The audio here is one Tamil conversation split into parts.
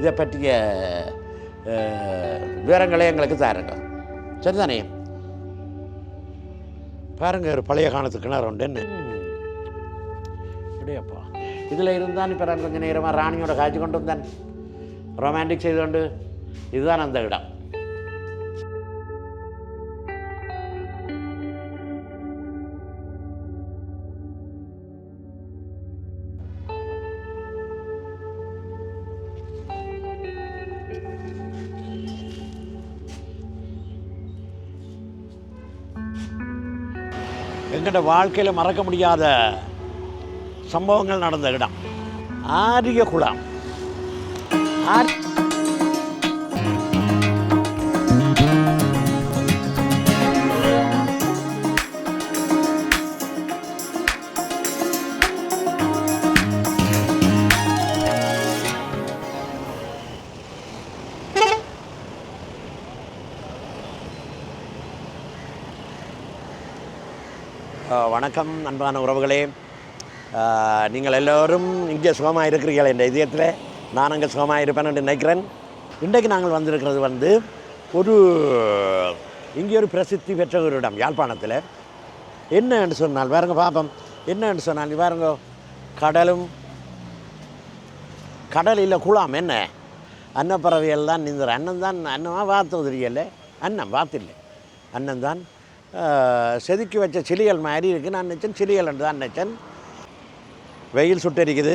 இதை பற்றிய விவரங்களை எங்களுக்கு தாருங்க. சரிதானே? பாருங்க ஒரு பழைய காலத்து கிணறு உண்டுன்னு அப்படியேப்பா இதில் இருந்தான் இப்போ நான் கொஞ்சம் நேரமாக ராணியோட காய்ச்சி கொண்டு வந்தேன். ரொமான்டிக் செய்து கொண்டு இதுதான் அந்த இடம். எங்களோட வாழ்க்கையில் மறக்க முடியாத சம்பவங்கள் நடந்த இடம். ஆரிய குளம். ஆர் வணக்கம் அன்பான உறவுகளே. நீங்கள் எல்லோரும் இங்கே சுகமாக இருக்கிறீர்கள் என்ற இதயத்தில். நான் அங்கே சுகமாக இருப்பேன் என்று நினைக்கிறேன். இன்றைக்கு நாங்கள் வந்திருக்கிறது வந்து ஒரு இங்கே ஒரு பிரசித்தி பெற்ற ஒரு இடம் யாழ்ப்பாணத்தில். என்ன என்று சொன்னால் வேறுங்க பார்ப்போம் என்ன என்று சொன்னால் வேறுங்க கடலும் கடல் இல்லை குளம் என்ன? அன்னப்பறவைகள் தான் நீந்தர் அண்ணன் தான் அன்னமாக வார்த்தை தெரியல அன்னம் வார்த்தில்லை அண்ணன் தான் செதுக்கி வச்ச சிலிகள் மாதிரி இருக்குது நான் நினச்சேன் சிலிகள் என்று தான் நினச்சேன். வெயில் சுட்டரிக்குது.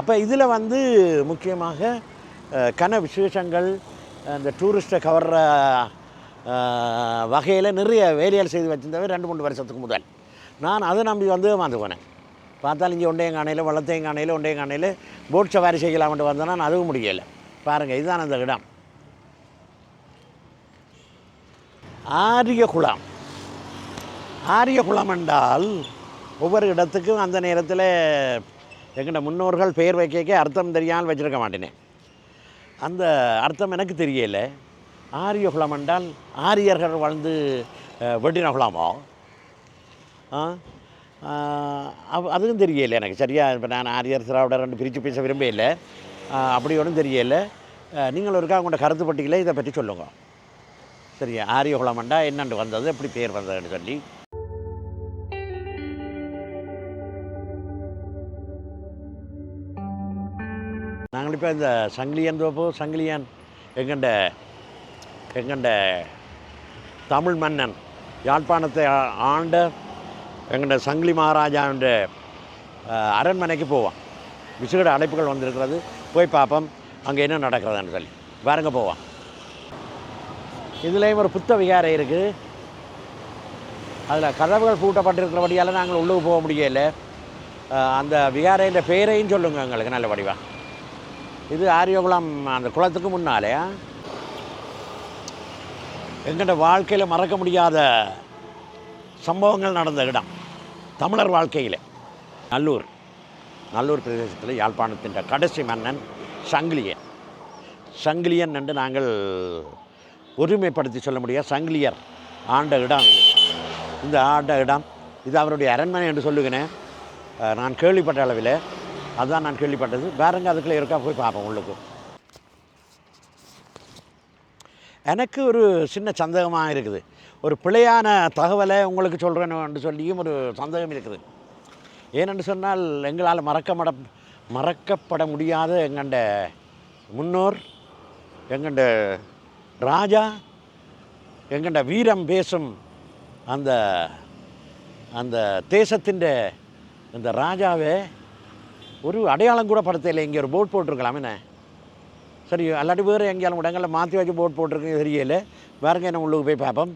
அப்போ இதில் வந்து முக்கியமாக கன விசேஷங்கள் இந்த டூரிஸ்ட்டை கவர்ற வகையில் நிறைய வேலைகள் செய்து வச்சிருந்தவர் ரெண்டு மூணு வருஷத்துக்கு முதல். நான் அதை நம்பி வந்து வந்து போனேன். பார்த்தாலும் இங்கே ஒண்டையும் காணையில் வளத்தையும் காணையில் ஒண்டையும் போட் சவாரி செய்யலாம்ட்டு வந்தேன்னா நான் அதுவும் முடியலை. பாருங்கள் இதுதான் அந்த இடம். ஆரிய குளம். ஆரிய என்றால் ஒவ்வொரு இடத்துக்கும் அந்த நேரத்தில் எங்கள்ட முன்னோர்கள் பெயர் வைக்க அர்த்தம் தெரியாமல் வச்சுருக்க மாட்டேனே. அந்த அர்த்தம் எனக்கு தெரியலை. ஆரியகுளம் என்றால் ஆரியர்கள் வாழ்ந்து வெட்டின குளமோ? அதுவும் தெரியலை எனக்கு. சரியாக இப்போ நான் ஆரியர் திராவிடர் ரெண்டு பிரித்து பேச விரும்பலை அப்படி ஒன்றும் தெரியலை. நீங்கள் ஒருக்கா உங்களோட கருத்து இதை பற்றி சொல்லுங்கள் சரியா ஆரிய என்னென்று வந்தது எப்படி பேர் வந்ததுன்னு சொல்லி. நாங்கள் இப்போ இந்த சங்கிலியன் தோப்பு சங்கிலியன் எங்கண்ட எங்கண்ட தமிழ் மன்னன் யாழ்ப்பாணத்தை ஆ- ஆண்ட எங்கண்ட சங்கிலி மகாராஜான்ற அஹ், அரண்மனைக்கு போவோம். விசுகட அழைப்புகள் வந்திருக்கிறது. போய் பார்ப்போம் அங்கே என்ன நடக்கிறதுன்னு சொல்லி. பாருங்க போவோம். இதுலேயும் ஒரு புத்த விகாரை இருக்குது அதில் கதவுகள் பூட்டப்பட்டிருக்கிறபடியால் நாங்கள் உள்ளுக்கு போக முடியல. அந்த விகாரையின் பேரையும் சொல்லுங்கள் எங்களுக்கு நல்ல வடிவா. இது ஆரியோகுளம் அந்த குளத்துக்கு முன்னாலே எங்கள்ட வாழ்க்கையில் மறக்க முடியாத சம்பவங்கள் நடந்த இடம். தமிழர் வாழ்க்கையில். நல்லூர் நல்லூர் பிரதேசத்தில் யாழ்ப்பாணத்தின் கடைசி மன்னன் சங்கிலியன். சங்கிலியன் என்று நாங்கள் ஒருமைப்படுத்தி சொல்ல முடியாது. சங்கிலியர் ஆண்ட இடம் இது. இந்த ஆண்ட இடம் இது அவருடைய அரண்மனை என்று சொல்லுகிறேன். நான் கேள்விப்பட்ட அளவில் அதுதான் நான் கேள்விப்பட்டது. வேறங்க அதுக்குள்ளே இருக்கா போய் பார்ப்போம் உள்ளுக்கு. எனக்கு ஒரு சின்ன சந்தேகமாக இருக்குது. ஒரு பிழையான தகவலை உங்களுக்கு சொல்கிறேன்னு சொல்லியும் ஒரு சந்தேகம் இருக்குது. ஏனென்று சொன்னால் எங்களால் மறக்க மட மறக்கப்பட முடியாத எங்கண்ட முன்னோர் எங்கண்ட ராஜா எங்கண்ட வீரம் பேசும் அந்த அந்த தேசத்தின் இந்த ராஜாவே ஒரு அடையாளம் கூட படுத்தலை இங்கே ஒரு போட் போட்டிருக்கலாம் என்ன? சரி அல்லாட்டி வேறு எங்கேயாலும் இடங்களில் மாற்றி வச்சு போட் போட்டிருக்கு தெரியல. வேறங்க என்ன உள்ளுக்கு போய் பார்ப்போம்.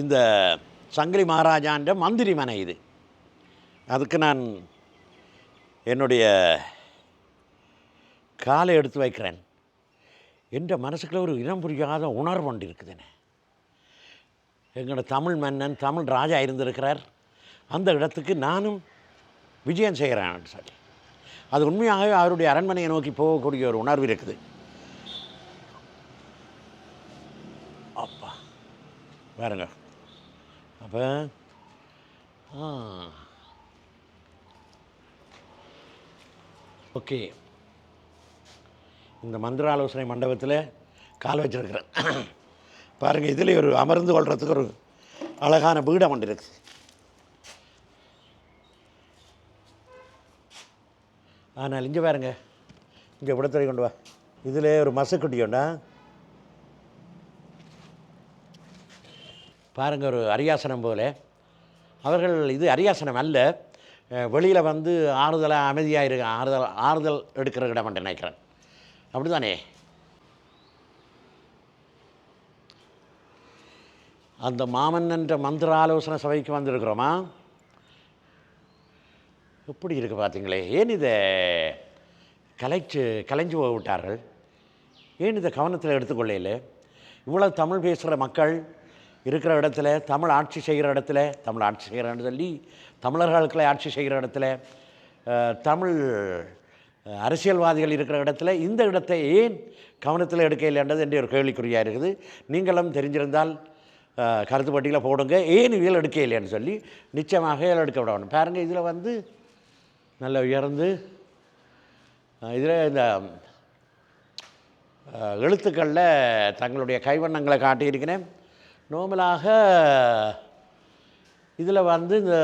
இந்த சங்கிலி மகாராஜான்ற மந்திரி மனை இது. அதுக்கு நான் என்னுடைய காலை எடுத்து வைக்கிறேன். என்ற மனசுக்குள்ள ஒரு இனம் புரியாத உணர்வு ஒன்று இருக்குதுன்னு எங்களோட தமிழ் மன்னன் தமிழ் ராஜா இருந்திருக்கிறார். அந்த இடத்துக்கு நானும் விஜயம் செய்கிறேன் சொல்லி. அது உண்மையாகவே அவருடைய அரண்மனையை நோக்கி போகக்கூடிய ஒரு உணர்வு இருக்குது. அப்பா பாருங்க அப்போ ஓகே. இந்த மந்திர ஆலோசனை மண்டபத்தில் கால் வச்சிருக்கிறேன். பாருங்கள் இதில் ஒரு அமர்ந்து கொள்றதுக்கு ஒரு அழகான பீடம் ஒன்று இருக்குது ஆனால் இங்கே பாருங்க. இங்கே விடத்துறை கொண்டு வா. இதில் ஒரு மசக்குட்டி ஒன்றா பாருங்க ஒரு அரியாசனம் போல. அவர்கள் இது அரியாசனம் அல்ல. வெளியில் வந்து ஆறுதலாக அமைதியாக இருக்க ஆறுதல் ஆறுதல் எடுக்கிற இடம் என்று நினைக்கிறேன். அப்படி தானே அந்த மாமன் என்ற மந்திர ஆலோசனை சபைக்கு வந்திருக்கிறோமா? எப்படி இருக்குது பார்த்தீங்களே ஏன் இதை கலைச்சு கலைஞ்சு போக விட்டார்கள் ஏன் இதை கவனத்தில் எடுத்துக்கொள்ளையில் இவ்வளோ தமிழ் பேசுகிற மக்கள் இருக்கிற இடத்துல தமிழ் ஆட்சி செய்கிற இடத்துல தமிழ் ஆட்சி செய்கிறன்னு சொல்லி தமிழர்களுக்களை ஆட்சி செய்கிற இடத்துல தமிழ் அரசியல்வாதிகள் இருக்கிற இடத்துல இந்த இடத்தை ஏன் கவனத்தில் எடுக்க இல்லைன்றது என்ற ஒரு கேள்விக்குறியாக இருக்குது. நீங்களும் தெரிஞ்சிருந்தால் கருத்து பட்டியலில் போடுங்க. ஏன் இயல் எடுக்க இல்லைன்னு சொல்லி நிச்சயமாக இதில் எடுக்க விடணும் பாருங்கள் இதில் வந்து நல்ல உயர்ந்து இதில் இந்த எழுத்துக்களில் தங்களுடைய கைவண்ணங்களை காட்டியிருக்கிறேன். நோமலாக இதில் வந்து இந்த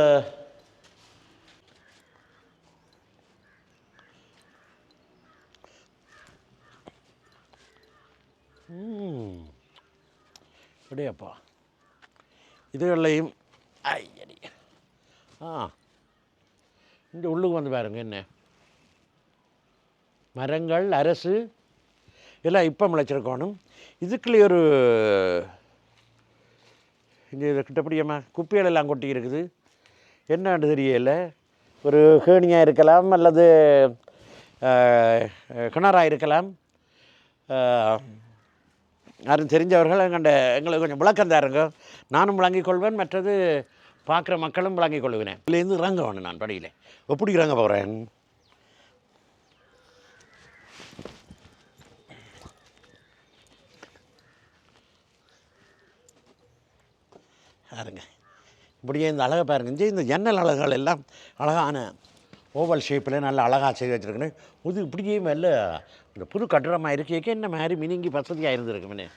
அப்படியாப்பா. இதுகளையும் ஐயடி ஆ இந்த உள்ளுக்கு வந்து பாருங்க என்ன? மரங்கள் அரசு எல்லாம் இப்போ முளைச்சிருக்கணும். இதுக்குள்ளே ஒரு இங்கே இது கிட்டப்படியம்மா குப்பைகள் எல்லாம் கொட்டி இருக்குது. என்னன்னு தெரியல? ஒரு கேணியாக இருக்கலாம் அல்லது கிணறாக இருக்கலாம். யாரும் தெரிஞ்சவர்கள் எங்கண்ட எங்களுக்கு கொஞ்சம் விளக்கம் தாருங்க. நானும் விளங்கிக் கொள்வேன் மற்றது பார்க்குற மக்களும் விளங்கிக் கொள்கிறேன் இதுலேருந்து இறங்க வேணும் நான் படியில் எப்படி இறங்க போகிறேன்? பாருங்க. இப்படியே இந்த அழகை பாருங்க. இந்த ஜன்னல் அழகுகள் எல்லாம் அழகான ஓவல் ஷேப்பில் நல்ல அழகாக செய்து வச்சுருக்கேன் புது இப்படியே மேல இந்த புது கட்டிடமாக இருக்கேக்க என்ன மாதிரி மினிங்கி வசதியாக இருந்திருக்குமே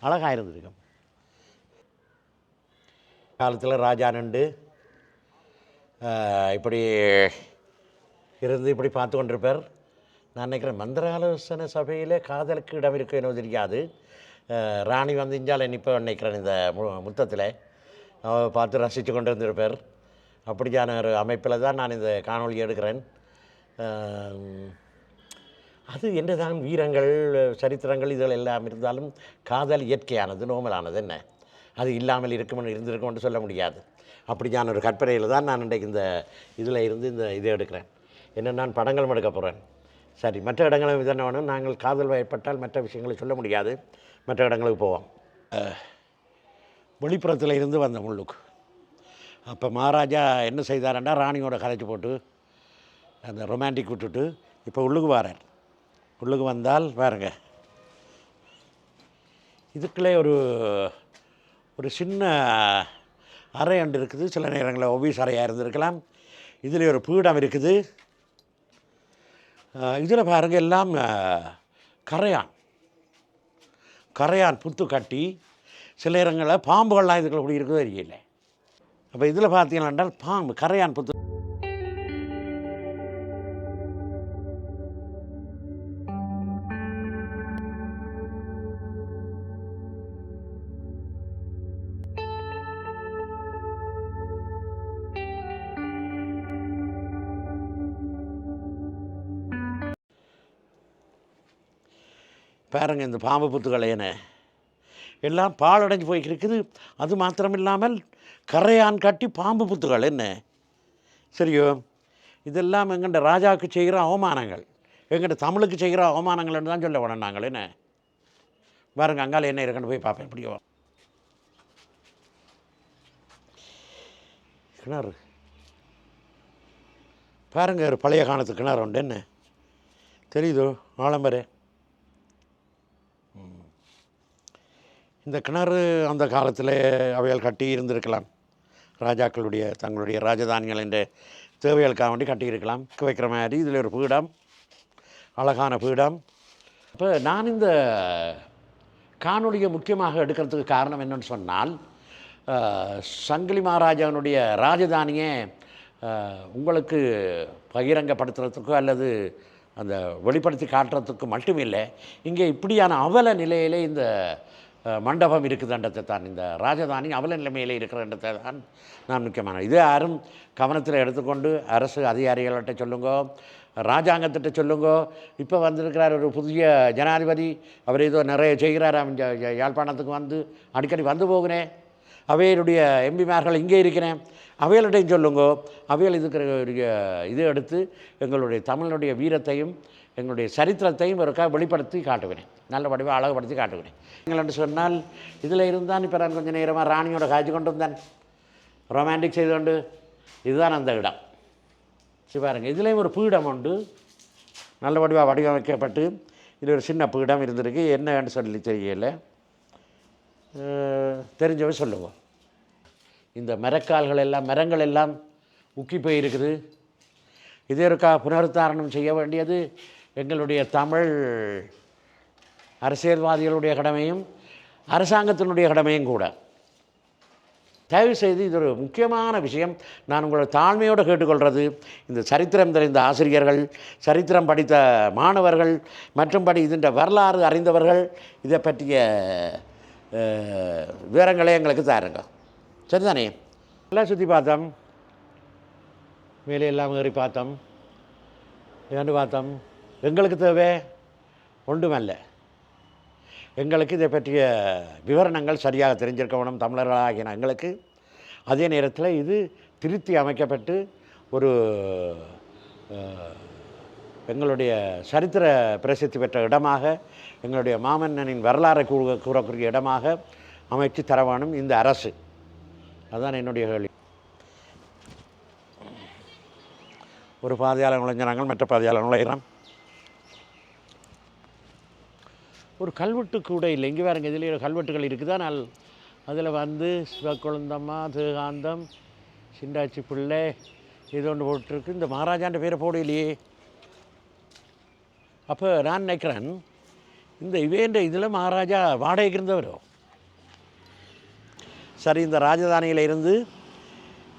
அழகாக இருந்திருக்கும். காலத்தில் ராஜா நண்டு இப்படி இருந்து இப்படி பார்த்து கொண்டிருப்பார். நான் நினைக்கிறேன் மந்திர ஆலோசனை சபையில் காதலுக்கு இடம் இருக்கு என்னோ தெரியாது ராணி வந்து இஞ்சால் நிற்ப நினைக்கிறேன் இந்த மு- முத்தத்தில். பார்த்து ரசித்து கொண்டு இருந்திருப்பார் அப்படியான ஒரு அமைப்பில் தான் நான் இந்த காணொலி எடுக்கிறேன். அது என்னதான் வீரங்கள் சரித்திரங்கள் இதில் எல்லாம் இருந்தாலும் காதல் இயற்கையானது நோமலானது என்ன? அது இல்லாமல் இருக்கும்னு இருந்திருக்கும்னு சொல்ல முடியாது. அப்படியான ஒரு கற்பனையில் தான் நான் இன்றைக்கு இந்த இதில் இருந்து இந்த இதை எடுக்கிறேன். என்ன நான் படங்களும் எடுக்க போகிறேன் சரி மற்ற இடங்களும் இதென்ன வேணும்? நாங்கள் காதல் வயப்பட்டால் மற்ற விஷயங்களை சொல்ல முடியாது. மற்ற இடங்களுக்கு போவோம். வெளிப்புறத்தில் இருந்து வந்த முள்ளுக்கு. அப்போ மகாராஜா என்ன செய்தாரண்டா ராணியோட கதைச்சு போட்டு அந்த ரொமான்டிக் விட்டுட்டு இப்போ உள்ளுக்கு வாரார். உள்ளுக்கு வந்தால் பாருங்க. இதுக்குள்ளே ஒரு ஒரு சின்ன அறை அண்டு இருக்குது. சில நேரங்களில் ஒபீஸ் அறையாக இருந்திருக்கலாம். இதில் ஒரு பீடம் இருக்குது. இதில் பாருங்க எல்லாம் கரையான். கரையான் புத்து கட்டி சில இடங்களில் பாம்புகள்லாம் இதுக்குள்ள அப்படி இருக்கவே தெரியல அப்போ இதில் பார்த்தீங்கன்னா என்றால் பாம்பு கரையான் புத்து. பாருங்கள் இந்த பாம்பு புத்துக்களை என்ன? எல்லாம் பாழடைஞ்சு போய் இருக்குது அது மாத்திரம் இல்லாமல் கரையான் கட்டி பாம்பு புத்துகள் என்ன? சரியோ? இதெல்லாம் எங்கள்கிட்ட ராஜாவுக்கு செய்கிற அவமானங்கள். எங்கள்கிட்ட தமிழுக்கு செய்கிற அவமானங்கள்னு தான் சொல்ல வேணும் நாங்கள். என்ன? பாருங்க அங்கால என்ன இருக்குன்னு போய் பார்ப்பேன் எப்படியோ. கிணறு. பாருங்க ஒரு பழைய காலத்து கிணறு உண்டு. என்ன? தெரியுதோ? ஆலம்பரே இந்த கிணறு அந்த காலத்தில் அவைகள் கட்டி இருந்திருக்கலாம். ராஜாக்களுடைய தங்களுடைய ராஜதானிகள் என்ற தேவைகளுக்காக வேண்டி கட்டியிருக்கலாம் வைக்கிற மாதிரி இதில் ஒரு பீடம் அழகான பீடம். இப்போ நான் இந்த காணொலியை முக்கியமாக எடுக்கிறதுக்கு காரணம் என்னன்னு சொன்னால் சங்கிலி மகாராஜாவினுடைய ராஜதானியை உங்களுக்கு பகிரங்கப்படுத்துறதுக்கோ அல்லது அந்த வெளிப்படுத்தி காட்டுறதுக்கு மட்டுமில்லை இங்கே இப்படியான அவல நிலையிலே இந்த மண்டபம் இருக்குதுன்றதை தான். இந்த ராஜதானி அவல நிலைமையில் இருக்கிறன்றதை தான் நான் முக்கியமான இது யாரும் கவனத்தில் எடுத்துக்கொண்டு அரசு அதிகாரிகள்கிட்ட சொல்லுங்க ராஜாங்கத்திட்ட சொல்லுங்க இப்போ வந்திருக்கிறார் ஒரு புதிய ஜனாதிபதி அவர் ஏதோ நிறைய செய்கிறாராம் யாழ்ப்பாணத்துக்கு வந்து அடிக்கடி வந்து போகிறேன் அவையனுடைய எம்பிமார்கள் இங்கே இருக்கிறேன் அவைகளிட்டையும் சொல்லுங்க அவையில் இருக்கிற இது எடுத்து எங்களுடைய தமிழனுடைய வீரத்தையும் எங்களுடைய சரித்திரத்தையும் ஒருக்கா வெளிப்படுத்தி காட்டுவேன் நல்ல வடிவாக அழகுபடுத்தி காட்டுவேன் எங்களென்று சொன்னால் இதில் இருந்தான் இப்போ நான் கொஞ்சம் நேரமாக ராணியோட காய்ச்சி கொண்டு வந்தேன். ரொமான்டிக் செய்து கொண்டு இதுதான் அந்த இடம். சரி பாருங்க இதுலேயும் ஒரு பீடம் உண்டு. நல்ல வடிவாக வடிவமைக்கப்பட்டு இது ஒரு சின்ன பீடம் இருந்திருக்கு. என்னன்னு சொல்லி தெரியலை. தெரிஞ்சவை தெரிஞ்சவ சொல்லுவோம். இந்த மரக்கால்கள் எல்லாம் மரங்கள் எல்லாம் உக்கி போயிருக்குது. இதற்காக புனருத்தாரணம் செய்ய வேண்டியது எங்களுடைய தமிழ் அரசியல்வாதிகளுடைய கடமையும் அரசாங்கத்தினுடைய கடமையும் கூட. தயவு செய்து இது ஒரு முக்கியமான விஷயம். நான் உங்களை தாழ்மையோடு கேட்டுக்கொள்கிறது இந்த சரித்திரம் தெரிந்த ஆசிரியர்கள் சரித்திரம் படித்த மாணவர்கள் மற்றும்படி இதன் வரலாறு அறிந்தவர்கள் இதை பற்றிய விவரங்களை எங்களுக்கு தாருங்க. சரிதானே? எல்லாம் சுற்றி பார்த்தோம். மேலே எல்லாம் ஏறி பார்த்தோம். ஏன்னு பார்த்தோம். எங்களுக்கு தேவை? ஒன்றுமல்ல எங்களுக்கு இதை பற்றிய விவரணங்கள் சரியாக தெரிஞ்சிருக்க வேணும் தமிழர்களாகிய எங்களுக்கு. அதே நேரத்தில் இது திருத்தி அமைக்கப்பட்டு ஒரு எங்களுடைய சரித்திர பிரசித்தி பெற்ற இடமாக எங்களுடைய மாமன்னனின் வரலாறை கூற கூறக்கூடிய இடமாக அமைச்சு தர வேணும் இந்த அரசு. அதுதான் என்னுடைய கேள்வி. ஒரு பாதையாளர் நுழைஞ்சினாங்க மற்ற பாதையாளர் நுழைகிறான் ஒரு கல்வெட்டு கூட இல்லை. இங்கே பாருங்க இதில் கல்வெட்டுகள் இருக்குது? ஆனால் அதில் வந்து சிவக்குழந்தம்மா திருகாந்தம் சிண்டாச்சி பிள்ளை இது ஒன்று போட்டிருக்கு. இந்த மகாராஜான்ற பேரை போடலையே. அப்போ நான் நினைக்கிறேன் இந்த இவேண்ட இதில் மகாராஜா வாடகைக்கு இருந்தவரோ? சரி இந்த ராஜதானியில் இருந்து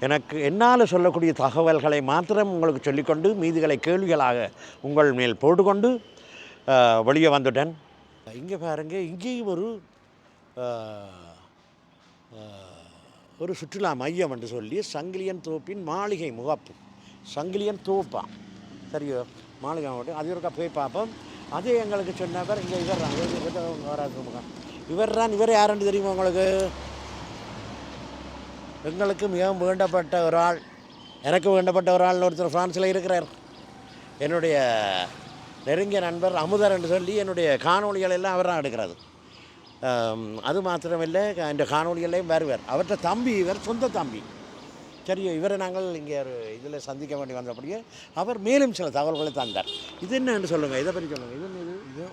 எனக்கு என்னால் சொல்லக்கூடிய தகவல்களை மாத்திரம் உங்களுக்கு சொல்லிக்கொண்டு மீதிகளை கேள்விகளாக உங்கள் மேல் போட்டுக்கொண்டு வெளியே வந்துட்டேன். இங்கே பாருங்க இங்கேயும் ஒரு ஒரு சுற்றுலா மையம் என்று சொல்லி சங்கிலியன் தோப்பின் மாளிகை முகப்பு. சங்கிலியன் தோப்பான் சரியோ? மாளிகை மட்டும் அது ஒருக்கா போய் பார்ப்போம். அது எங்களுக்கு சொன்னவர் இங்கே இவர் தான் வராது முகம் இவர் தான் இவர். யாருன்னு தெரியுமா உங்களுக்கு? எங்களுக்கு மிகவும் வேண்டப்பட்ட ஒரு ஆள். எனக்கு வேண்டப்பட்ட ஒரு ஆள் ஒருத்தர் ஃப்ரான்ஸில் இருக்கிறார். என்னுடைய நெருங்கிய நண்பர் அமுதர் என்று சொல்லி என்னுடைய காணொளிகள் எல்லாம் அவர் தான் எடுக்கிறது அது மாத்திரமில்லை இந்த காணொளிகளையும் வருவார் அவர்கிட்ட தம்பி இவர் சொந்த தம்பி. சரி இவரை நாங்கள் இங்கே ஒரு இதில் சந்திக்க வேண்டி வந்தபடியே அவர் மேலும் சில தகவல்களை தந்தார். இது என்னன்னு சொல்லுங்கள் இதை பற்றி சொல்லுங்கள் இது இது? இது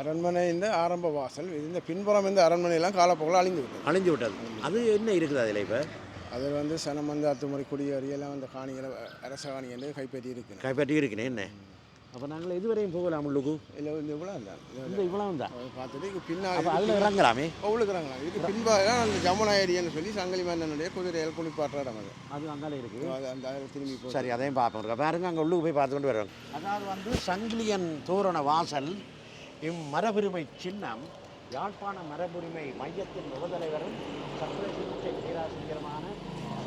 அரண்மனை இந்த ஆரம்ப வாசல் இது இந்த பின்புறம் இந்த அரண்மனையெல்லாம் காலப்போக்கில் அழிந்து விட்டது. அழிஞ்சு விட்டது. அது என்ன இருக்குது அதில் இப்போ? அது வந்து சனம் வந்து அத்துமுறை குடியேறியெல்லாம் அந்த காணிகளை அரச காணி என்று கைப்பற்றி இருக்கிறேன் கைப்பற்றி இருக்கிறேன் என்ன? அப்போ நாங்கள் இதுவரையும் போகலாம் உள்ளுக்கு. இல்லை இந்த இவ்வளோ தான் இந்த இவ்வளவு தான். பார்த்துட்டு பின்னாடி அதில் இறங்கலாமே உழுக்குறாங்களா இதுக்கு பின்பாக அந்த ஜமுனா ஏரியான்னு சொல்லி சங்கிலி மன்னனுடைய குதிரைகள் குளிப்பாட்டுற இடம் அது. அது அங்கால இருக்குது அது அந்த திரும்பி சரி அதையும் பார்ப்போம். பாருங்க அங்கே உள்ளுக்கு போய் பார்த்து கொண்டு வரோம் அதாவது வந்து சங்கிலியன் தோரண வாசல் இம்மரபுரிமை சின்னம் யாழ்ப்பாண மரபுரிமை மையத்தின் உபதலைவரும் சத்திர சிகிச்சை பேராசிரியருமான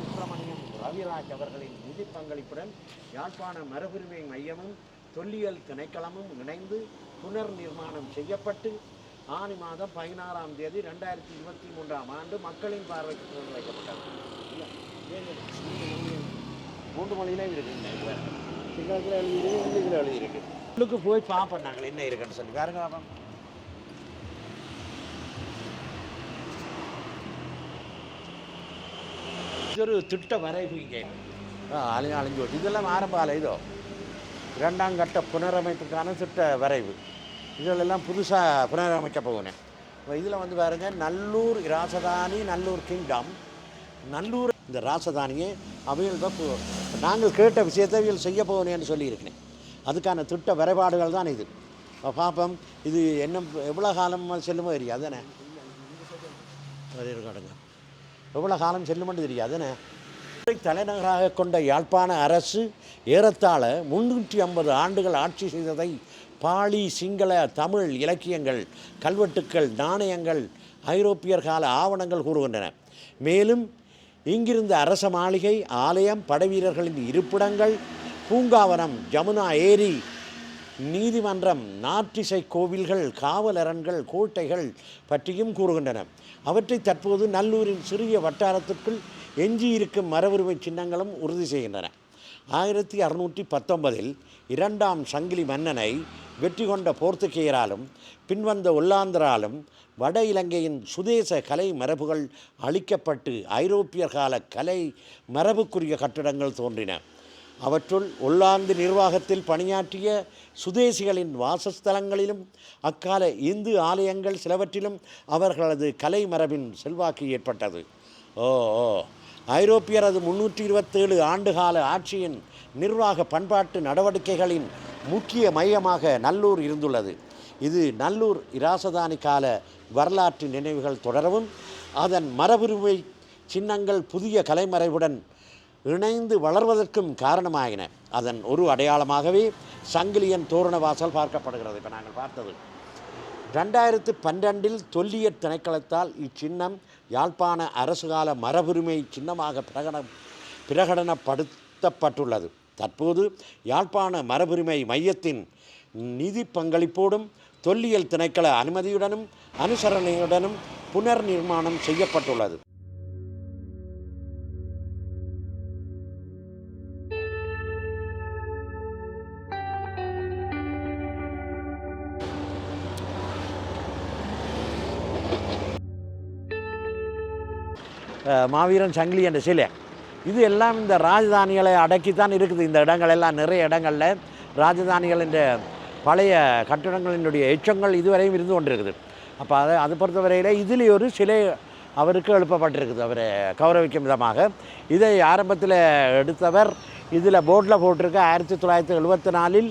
சுப்பிரமணியம் ரவிராஜ் அவர்களின் நிதி பங்களிப்புடன் யாழ்ப்பாண மரபுரிமை மையமும் தொல்லியல் திணைக்களமும் இணைந்து புனர் நிர்மாணம் செய்யப்பட்டு ஆனி மாதம் பதினாறாம் தேதி ரெண்டாயிரத்தி இருபத்தி மூன்றாம் ஆண்டு மக்களின் பார்வைக்கு திறந்து வைக்கப்பட்டது? மூன்று மொழியிலே இருக்குங்க. சிங்களத்தில் எழுதியிருக்கு இங்கிலீஷில் எழுதியிருக்கு உள்ளுக்கு போய் பார்ப்போம் நாங்கள் என்ன இருக்குன்னு சொல்லி. பாருங்க பாப்போம் இது ஒரு திட்ட வரைவு இங்கே. அழிஞ்சு போச்சு. இதெல்லாம் ஆரம்ப காலம் இதோ. இரண்டாம் கட்ட புனரமைப்புக்கான திட்ட வரைவு. இதிலெல்லாம் புதுசாக புனரமைக்க போகணும் இதில் வந்து பாருங்க நல்லூர் ராசதானி நல்லூர் கிங்டம். நல்லூர் இந்த ராசதானியை அவையில் தான் நாங்கள் கேட்ட விஷயத்தை அவையில் செய்ய போகிறேன்னு சொல்லியிருக்கிறேன். அதுக்கான திட்ட வரைபாடுகள் தான் இது. பார்ப்போம் இது என்ன எவ்வளோ காலம் செல்லுமோ தெரியாது அதுதானே எவ்வளோ காலம் செல்லுமென்று தெரியும் அதுதானே தலைநகராக கொண்ட யாழ்ப்பாண அரசு ஏறத்தாழ முன்னூற்றி ஐம்பது ஆண்டுகள் ஆட்சி செய்ததை பாலி சிங்கள தமிழ் இலக்கியங்கள் கல்வெட்டுக்கள் நாணயங்கள் ஐரோப்பியர் கால ஆவணங்கள் கூறுகின்றன. மேலும் இங்கிருந்த அரச மாளிகை ஆலயம் படைவீரர்களின் இருப்பிடங்கள் பூங்காவனம் ஜமுனா ஏரி நீதிமன்றம் நாற்றிசை கோவில்கள் காவலரண்கள் கோட்டைகள் பற்றியும் கூறுகின்றன. அவற்றை தற்போது நல்லூரின் சிறிய வட்டாரத்திற்குள் எஞ்சியிருக்கும் மரபுரிமை சின்னங்களும் உறுதி செய்கின்றன. ஆயிரத்தி அறுநூற்றி பத்தொன்பதில் இரண்டாம் சங்கிலி மன்னனை வெற்றி கொண்ட போர்த்துகேயராலும் பின்வந்த ஒல்லாந்தராலும் வட இலங்கையின் சுதேச கலை மரபுகள் அழிக்கப்பட்டு ஐரோப்பியர் கால கலை மரபுக்குரிய கட்டடங்கள் தோன்றின. அவற்றுள் ஒல்லாந்து நிர்வாகத்தில் பணியாற்றிய சுதேசிகளின் வாசஸ்தலங்களிலும் அக்கால இந்து ஆலயங்கள் சிலவற்றிலும் அவர்களது கலை மரபின் செல்வாக்கு ஏற்பட்டது. ஓ ஓ. ஐரோப்பியரது முன்னூற்றி இருபத்தேழு ஆண்டுகால ஆட்சியின் நிர்வாக பண்பாட்டு நடவடிக்கைகளின் முக்கிய மையமாக நல்லூர் இருந்துள்ளது. இது நல்லூர் இராசதானி கால வரலாற்று நினைவுகள் தொடரவும் அதன் மரபுரிமை சின்னங்கள் புதிய கலைமறைவுடன் இணைந்து வளர்வதற்கும் காரணமாயின. அதன் ஒரு அடையாளமாகவே சங்கிலியன் தோரண வாசல் பார்க்கப்படுகிறது. இப்போ நாங்கள் பார்த்தது. ரெண்டாயிரத்து பன்னெண்டில் தொல்லியற் திணைக்களத்தால் இச்சின்னம் யாழ்ப்பாண அரசுகால மரபுரிமை சின்னமாக பிரகட பிரகடனப்படுத்தப்பட்டுள்ளது. தற்போது யாழ்ப்பாண மரபுரிமை மையத்தின் நிதி பங்களிப்போடும் தொல்லியல் திணைக்கள அனுமதியுடனும் அனுசரணையுடனும் புனர் நிர்மாணம் செய்யப்பட்டுள்ளது. மாவீரன் சங்கிலி என்ற சிலை. இது எல்லாம் இந்த ராஜதானிகளை அடக்கித்தான் இருக்குது. இந்த இடங்கள் எல்லாம் நிறைய இடங்களில் ராஜதானிகள் என்ற பழைய கட்டிடங்களினுடைய எச்சங்கள் இதுவரையும் இருந்து கொண்டிருக்குது. அப்போ அதை அது பொறுத்தவரையில் இதில் ஒரு சிலை அவருக்கு எழுப்பப்பட்டிருக்குது. அவரை கௌரவிக்கும் விதமாக. இதை ஆரம்பத்தில் எடுத்தவர் இதில் போர்டில் போட்டிருக்க ஆயிரத்தி தொள்ளாயிரத்தி எழுபத்தி நாலில்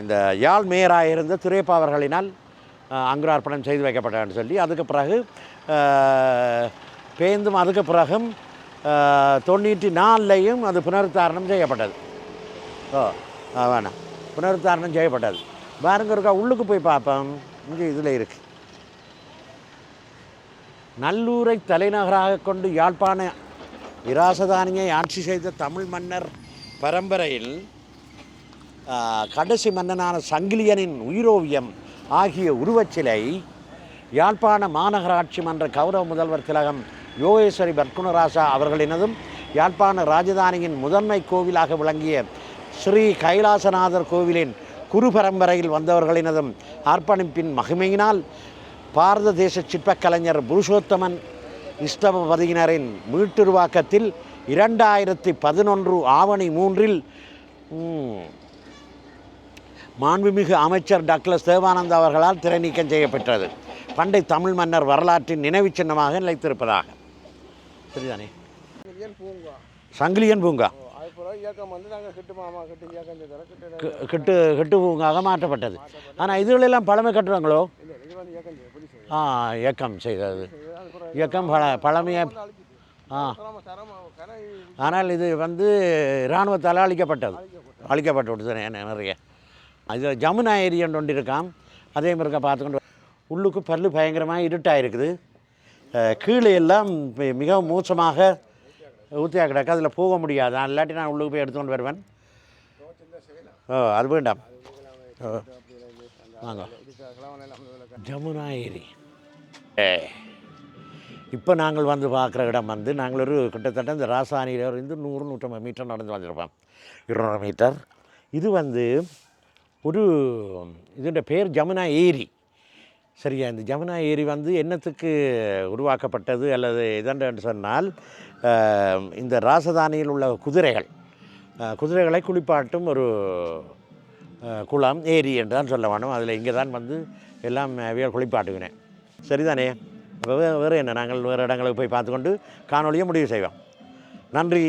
இந்த யாழ் மேயராக இருந்த துரைப்பா அவர்களினால் அங்குரார்ப்பணம் செய்து வைக்கப்பட்டான்னு சொல்லி அதுக்கு பிறகு பேந்தும் அதுக்கு பிறகும் தொண்ணூற்றி நாலுலையும் அது புனருத்தாரணம் செய்யப்பட்டது. ஓ ஆ, வேணாம். புனருத்தாரணம் செய்யப்பட்டது. பாருங்க இருக்கா உள்ளுக்கு போய் பார்ப்போம். இங்கே இதில் இருக்குது நல்லூரை தலைநகராக கொண்டு யாழ்ப்பாண இராசதானியை ஆட்சி செய்த தமிழ் மன்னர் பரம்பரையில் கடைசி மன்னனான சங்கிலியனின் உயிரோவியம் ஆகிய உருவச்சிலை யாழ்ப்பாண மாநகராட்சி மன்ற கௌரவ முதல்வர் திலகம் யோகேஸ்வரி பர்குணராசா அவர்களினதும் யாழ்ப்பாண ராஜதானியின் முதன்மை கோவிலாக விளங்கிய ஸ்ரீ கைலாசநாதர் கோவிலின் குரு பரம்பரையில் வந்தவர்களினதும் அர்ப்பணிப்பின் மகிமையினால் பாரத தேச சிற்பக்கலைஞர் புருஷோத்தமன் இஷ்டபதியினரின் மீட்டுருவாக்கத்தில் இரண்டாயிரத்தி பதினொன்று ஆவணி மூன்றில் மாண்புமிகு அமைச்சர் டக்ளஸ் தேவானந்த் அவர்களால் திரை நீக்கம் செய்யப்பட்டது பண்டை தமிழ் மன்னர் வரலாற்றின் நினைவுச் சின்னமாக நிலைத்திருப்பதாக. சரிதானே சங்கிலியன் பூங்கா. கிட்டு கிட்டு பூங்காக மாற்றப்பட்டது. ஆனால் இதுகளெல்லாம் பழமை கட்டுறாங்களோ? ஆ இயக்கம் செய்தது. இயக்கம் பழ பழமையை ஆ. ஆனால் இது வந்து இராணுவத்தால் அழிக்கப்பட்டது. அழிக்கப்பட்டு விட்டுது நிறைய. அது ஜமுனா ஏரியன் ஒன்று இருக்காம். அதே மாதிரி இருக்கா பார்த்துக்கொண்டு உள்ளுக்கு பல்லு பயங்கரமாக இருட்டாக இருக்குது. கீழே எல்லாம் மிகவும் மோசமாக ஊற்றியாக கிடக்கு. அதில் போக முடியாது. நான் இல்லாட்டி நான் உள்ளுக்கு போய் எடுத்துக்கொண்டு வருவேன். ஓ அது வேண்டாம். ஓ வாங்க. ஜமுனா ஏரி. இப்போ நாங்கள் வந்து பார்க்குற இடம் வந்து நாங்கள் ஒரு கிட்டத்தட்ட இந்த ராசானியில் இருந்து நூறு நூற்றம்பது மீட்டர் நடந்து வந்திருப்போம். இருநூறு மீட்டர். இது வந்து ஒரு இதோட பேர் ஜமுனா ஏரி. சரியா இந்த ஜமுனா ஏரி வந்து என்னத்துக்கு உருவாக்கப்பட்டது அல்லது இதென்று சொன்னால் இந்த ராசதானியில் உள்ள குதிரைகள் குதிரைகளை குளிப்பாட்டும் ஒரு குளம் ஏரி என்று தான் சொல்ல வேணும். அதில் இங்கே தான் வந்து எல்லாம் அவியல் குளிப்பாட்டுவினேன் சரிதானே? அப்போ வேறு என்ன? நாங்கள் வேறு இடங்களுக்கு போய் பார்த்துக்கொண்டு காணொலியை முடிவு செய்வோம். நன்றி.